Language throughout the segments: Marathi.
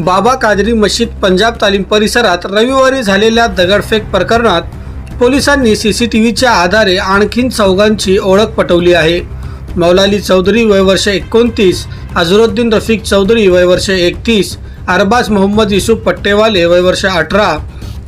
बाबा कादरी मशीद पंजाब तालीम परिसरात रविवारी झालेल्या दगडफेक प्रकरणात पोलिसांनी सी सी टी व्हीच्या आधारे आणखीन चौघांची ओळख पटवली आहे. मौलाली चौधरी वय वर्ष एकोणतीस अझरुद्दीन रफिक चौधरी वय वर्ष एकतीस अरबाज मोहम्मद युसुफ पट्टेवाले वय वर्ष अठरा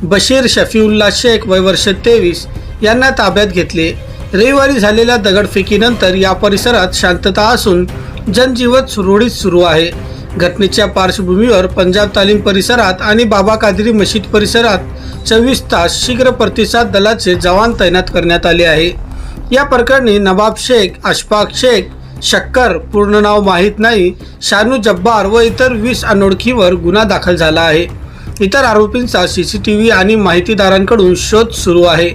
बशीर शफीउल्ला शेख वय वर्ष तेवीस यांना ताब्यात घेतले. रविवारी झालेल्या दगडफेकीनंतर या परिसरात शांतता असून जनजीवन सुरळीत सुरू आहे. घटनेच्या पार्श्वभूमीवर पंजाब तालीम परिसरात आणि बाबा कादरी मशीद परिसरात चोवीस तास शीघ्र प्रतिसाद दलाचे जवान तैनात करण्यात आले आहे. या प्रकरणी नवाब शेख अशफाक शेख शक्कर पूर्ण नाव माहीत नाही शानू जब्बार व इतर वीस अनोळखीवर गुन्हा दाखल झाला आहे. इतर आरोपींचा सी सी टी व्ही आणि माहितीदारांकडून शोध सुरू आहे.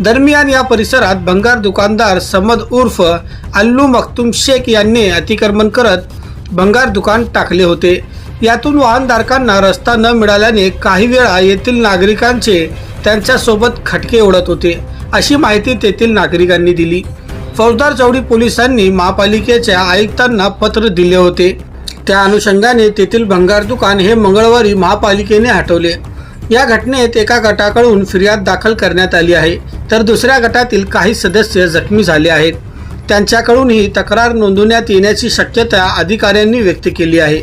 दरम्यान या परिसरात भंगार दुकानदार समद उर्फ अल्लू मखतुम शेख यांनी अतिक्रमण करत भंगार दुकान टाकले होते. यातून वाहनधारकांना रस्ता न मिळाल्याने काही वेळा येथील नागरिकांचे त्यांच्यासोबत खटके ओढत होते अशी माहिती तेथील नागरिकांनी दिली. फौजदार चौडी पोलिसांनी महापालिकेच्या आयुक्तांना पत्र दिले होते. त्या अनुषंगाने तेथील भंगार दुकान हे मंगळवारी महापालिकेने हटवले. या घटनेत एका गटाकडून फिर्याद दाखल करण्यात आली आहे तर दुसऱ्या गटातील काही सदस्य जखमी झाले आहेत. त्यांच्याकडूनही तक्रार नोंदवण्यात येण्याची शक्यता अधिकाऱ्यांनी व्यक्त केली आहे.